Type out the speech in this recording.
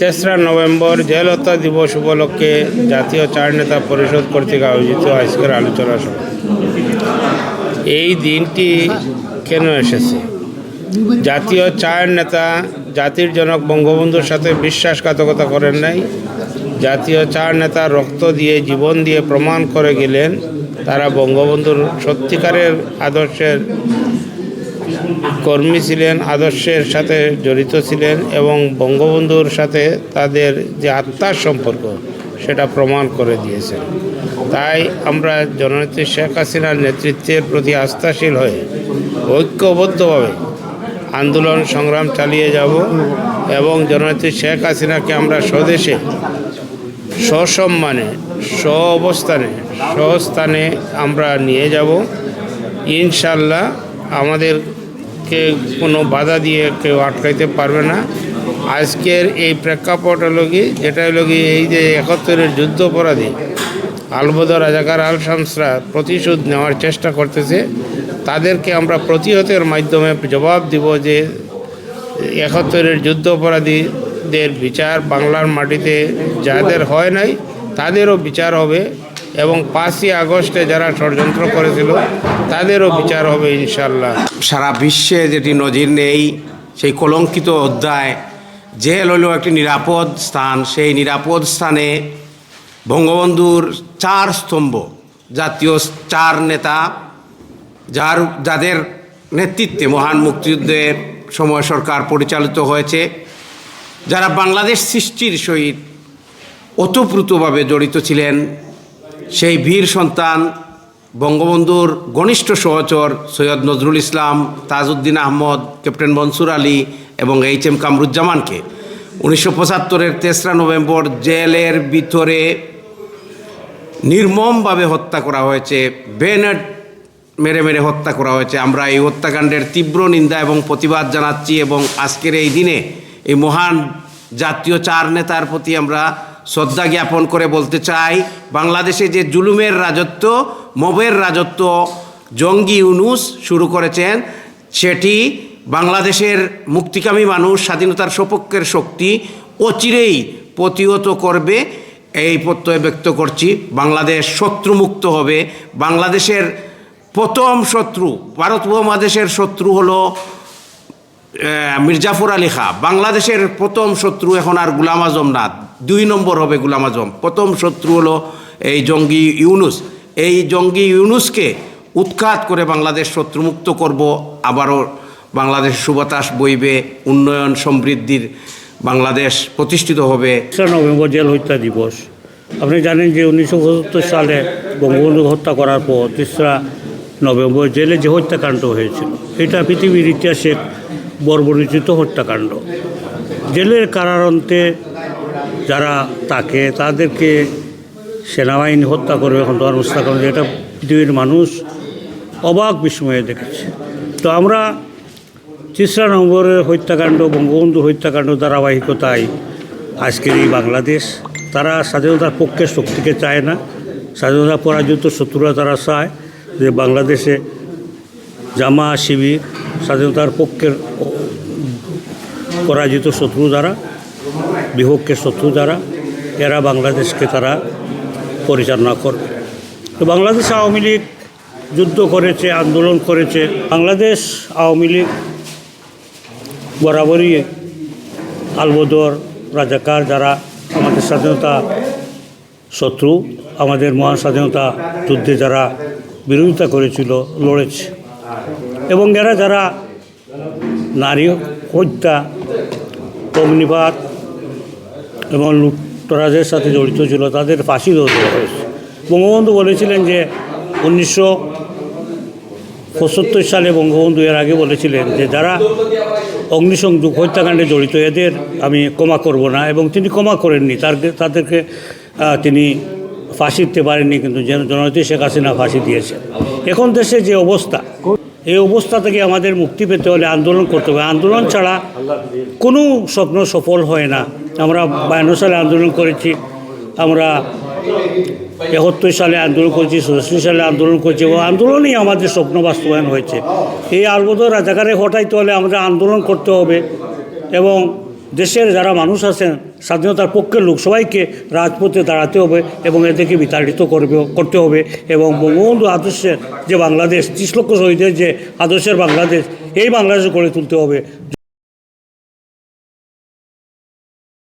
তেসরা নভেম্বর জেলহত্যা দিবস উপলক্ষে জাতীয় চার নেতা পরিষদ কর্তৃক আয়োজিত আজকের আলোচনা সভা। এই দিনটি কেন এসেছে? জাতীয় চার নেতা জাতির জনক বঙ্গবন্ধুর সাথে বিশ্বাসঘাতকতা করেন নাই। জাতীয় চার নেতা রক্ত দিয়ে, জীবন দিয়ে প্রমাণ করে গেলেন, তারা বঙ্গবন্ধুর সত্যিকারের আদর্শের কর্মী ছিলেন, আদর্শের সাথে জড়িত ছিলেন এবং বঙ্গবন্ধুর সাথে তাদের যে আত্মার সম্পর্ক, সেটা প্রমাণ করে দিয়েছেন। তাই আমরা জননেত্রী শেখ হাসিনার নেতৃত্বের প্রতি আস্থাশীল হয়ে ঐক্যবদ্ধভাবে আন্দোলন সংগ্রাম চালিয়ে যাব এবং জননেত্রী শেখ হাসিনাকে আমরা স্বদেশে, সসম্মানে স্ব অবস্থানে স্বস্থানে আমরা নিয়ে যাব। ইনশাল্লাহ আমাদেরকে কোনো বাধা দিয়ে কেউ আটকাইতে পারবে না। আজকের এই প্রেক্ষাপট হলো কি, যেটা হলো কি, এই যে একাত্তরের যুদ্ধপরাধী আলবদ রাজাকার আল শামসরা প্রতিশোধ নেওয়ার চেষ্টা করতেছে। তাদেরকে আমরা প্রতিহতের মাধ্যমে জবাব দিব যে একাত্তরের যুদ্ধপরাধীদের বিচার বাংলার মাটিতে যাদের হয় নাই, তাদেরও বিচার হবে। এবং পাঁচই আগস্টে যারা ষড়যন্ত্র করেছিল, তাদেরও বিচার হবে ইনশাল্লাহ সারা বিশ্বে যেটি নজির নেই, সেই কলঙ্কিত অধ্যায় জেল হলো একটি নিরাপদ স্থান, সেই নিরাপদ স্থানে বঙ্গবন্ধুর চার স্তম্ভ, জাতীয় চার নেতা, যার, যাদের নেতৃত্বে মহান মুক্তিযুদ্ধের সময় সরকার পরিচালিত হয়েছে, যারা বাংলাদেশ সৃষ্টির সহিত ওতপ্রোতভাবে জড়িত ছিলেন সেই বীর সন্তান বঙ্গবন্ধুর ঘনিষ্ঠ সহচর সৈয়দ নজরুল ইসলাম, তাজউদ্দিন আহমদ, ক্যাপ্টেন মনসুর আলী এবং এইচ এম কামরুজ্জামানকে। উনিশশো পঁচাত্তরের তেসরা নভেম্বর জেলের ভিতরে নির্মমভাবে হত্যা করা হয়েছে বেনেট মেরে মেরে হত্যা করা হয়েছে। আমরা এই হত্যাকাণ্ডের তীব্র নিন্দা এবং প্রতিবাদ জানাচ্ছি এবং আজকের এই দিনে এই মহান জাতীয় চার নেতার প্রতি আমরা শ্রদ্ধা জ্ঞাপন করে বলতে চাই, বাংলাদেশে যে জুলুমের রাজত্ব, মবের রাজত্ব জঙ্গি ইউনুস শুরু করেছেন, সেটি বাংলাদেশের মুক্তিকামী মানুষ, স্বাধীনতার সপক্ষের শক্তি অচিরেই প্রতিহত করবে। এই প্রত্যয় ব্যক্ত করছি, বাংলাদেশ শত্রুমুক্ত হবে। বাংলাদেশের প্রথম শত্রু, ভারত উপমহাদেশের শত্রু হলো মির্জাফর আলী খা। বাংলাদেশের প্রথম শত্রু এখন আর গুলাম আজম না দুই নম্বর হবে গুলাম আজম। প্রথম শত্রু হলো এই জঙ্গি ইউনুস। এই জঙ্গি ইউনুসকে উৎখাত করে বাংলাদেশ শত্রুমুক্ত করব, আবারও বাংলাদেশ সুবাতাস বইবে, উন্নয়ন সমৃদ্ধির বাংলাদেশ প্রতিষ্ঠিত হবে। নভেম্বর জেল হত্যা দিবস। আপনি জানেন যে উনিশশো পঁচাত্তর সালে বঙ্গবন্ধু হত্যা করার পর তেসরা নভেম্বর জেলে যে হত্যাকাণ্ড হয়েছিল, এটা পৃথিবীর ইতিহাসে বর্বরিচিত হত্যাকাণ্ড। জেলের কারারন্তে যারা তাকে, তাদেরকে সেনাবাহিনী হত্যা করবে, এখন তো অবস্থা করে এটা পৃথিবীর মানুষ অবাক বিস্ময়ে দেখেছে। তো আমরা তিসরা নম্বরের হত্যাকাণ্ড, বঙ্গবন্ধু হত্যাকাণ্ড ধারাবাহিকতায় আজকের এই বাংলাদেশ, তারা স্বাধীনতার পক্ষে শক্তিকে চায় না। স্বাধীনতা পরাজিত শত্রুরা তারা চায় যে বাংলাদেশে জামা শিবির স্বাধীনতার পক্ষের পরাজিত শত্রু দ্বারা বিভক্ষের শত্রু দ্বারা এরা বাংলাদেশকে তারা পরিচালনা করবে। তো বাংলাদেশ আওয়ামী লীগ যুদ্ধ করেছে, আন্দোলন করেছে, বাংলাদেশ আওয়ামী লীগ বরাবরই আলবদর, রাজাকার যারা আমাদের স্বাধীনতা শত্রু, আমাদের মহান স্বাধীনতা যুদ্ধে যারা বিরোধিতা করেছিল, লড়েছে। এবং এরা যারা নারী হত্যা, অগ্নিপাত এবং লুটতরাজের সাথে জড়িত ছিল, তাদের ফাঁসি দেওয়া হয়েছে। বঙ্গবন্ধু বলেছিলেন যে, উনিশশো পঁচাত্তর সালে বঙ্গবন্ধু এর আগে বলেছিলেন যে, যারা অগ্নিসংযোগ হত্যাকাণ্ডে জড়িত, এদের আমি ক্ষমা করব না। এবং তিনি ক্ষমা করেননি। তার, তাদেরকে তিনি ফাঁসি দিতে পারেননি, কিন্তু জননেত্রী শেখ হাসিনা ফাঁসি দিয়েছে এখন দেশে যে অবস্থা এই অবস্থা থেকে আমাদের মুক্তি পেতে হলে আন্দোলন করতে হবে। আন্দোলন ছাড়া কোনো স্বপ্ন সফল হয় না। আমরা বায়ান্ন সালে আন্দোলন করেছি, আমরা একাত্তর সালে আন্দোলন করেছি চৌষট্টি সালে আন্দোলন করেছি এবং আন্দোলনই আমাদের স্বপ্ন বাস্তবায়ন হয়েছে। এই আলবদ রাজাকারে হটাইতে হলে আমাদের আন্দোলন করতে হবে এবং দেশের যারা মানুষ আছেন, স্বাধীনতার পক্ষের লোক, সবাইকে রাজপথে দাঁড়াতে হবে এবং এদেরকে বিতাড়িত করবে, করতে হবে এবং বঙ্গবন্ধু আদর্শের যে বাংলাদেশ, ত্রিশ লক্ষ শহীদের যে আদর্শের বাংলাদেশ, এই বাংলাদেশ গড়ে তুলতে হবে।